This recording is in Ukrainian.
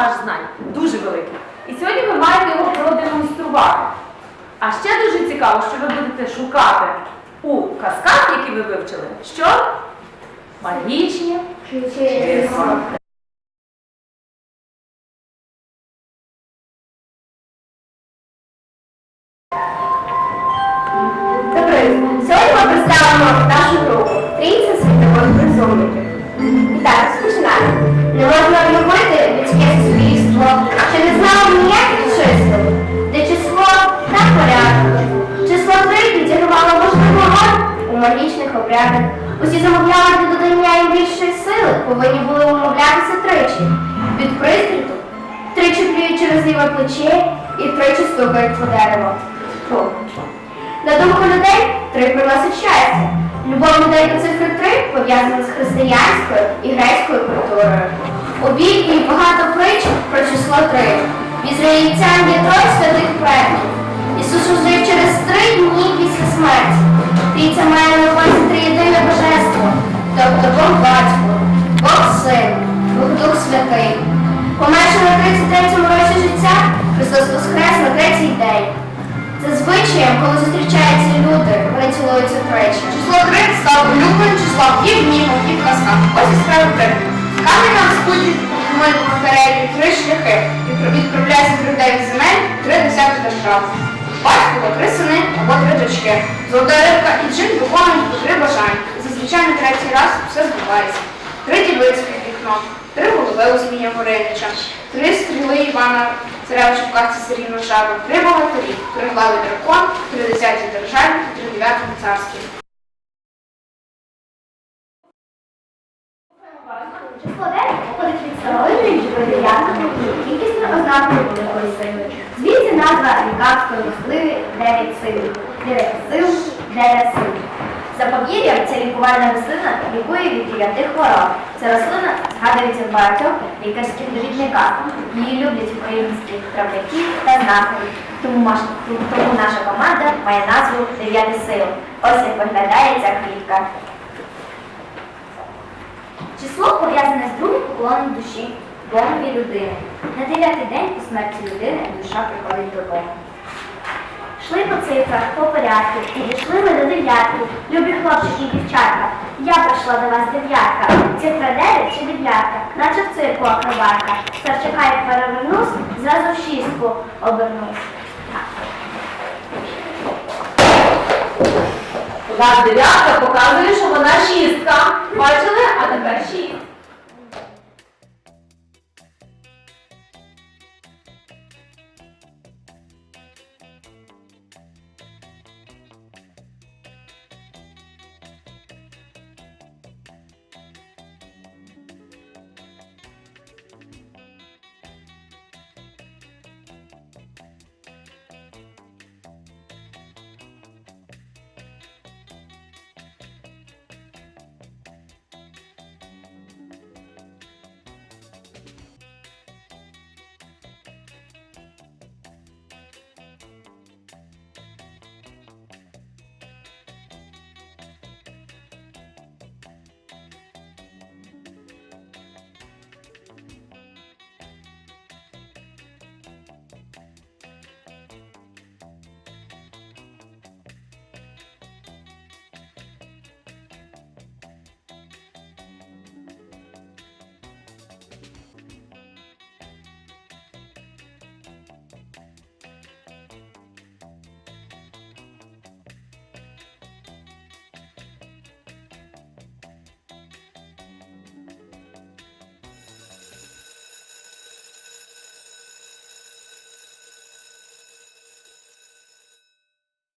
ваш знань дуже великий. І сьогодні ви маєте його продемонструвати. А ще дуже цікаво, що ви будете шукати у казках, які ви вивчили, що магічні числа. Сьогодні ми представимо нашу групу Трійця світових призовників. І так, розпочинаємо. Не можна уявити магічних обрядах. Усі замовляли для додання їм більшої сили, повинні були умовлятися тричі. Від пристріту тричі плюють через ліве плече і тричі стукають по дереву. На думку людей, три приносить щастя. Любов людей до цифри три пов'язана з християнською і грецькою культурою. У Біблії багато притч про число три. В є троє святих Христос воскрес на третій день. Коли зустрічаються люди, вони цілуються тричі. Число 3 стало улюбленим числом і в міфах, і в казках. Ось яскравий приклад. Камінь нам спутник пропонує по перелі три шляхи. Від- Відправляється з людей земель три десятки держав. Батько, три сини або три дочки. Золота рибка і джин виконують по три бажання. Зазвичай на третій раз все збувається. Три дівиці під вікном, три голови у Змія Горинича, три стріли Івана Царевича Сергійна Жаба, три богатирі, три глави дракон, три десяті державі, три дев'ятому царські. Число 9 походить від старовинної живої кількісно ознакою сили. Звідси назва лікарської рослини 9 сил. 9 сил, 9 сил. За ця лікувальна рослина лікує від дев'яти хвороб. Ця рослина згадується в багатьох лікарських довідниках. Її люблять українські травники та знахарі. Тому, тому наша команда має назву «Дев'яти сил. Ось як виглядає ця квітка. Число пов'язане з другим поклоном душі, Богові людини. На дев'ятий день по смерті людини душа приходить до по цифрах, по порядку, і дійшли ми до дев'ятки. Любі хлопчики і дівчатка, я прийшла до вас дев'ятка. Цифра дев'ять чи дев'ятка, наче в цирку акробатка. Старчака як перевернусь, зразу в шістку обернусь. У нас дев'ятка показує, що вона шістка. Бачили? А тепер шість.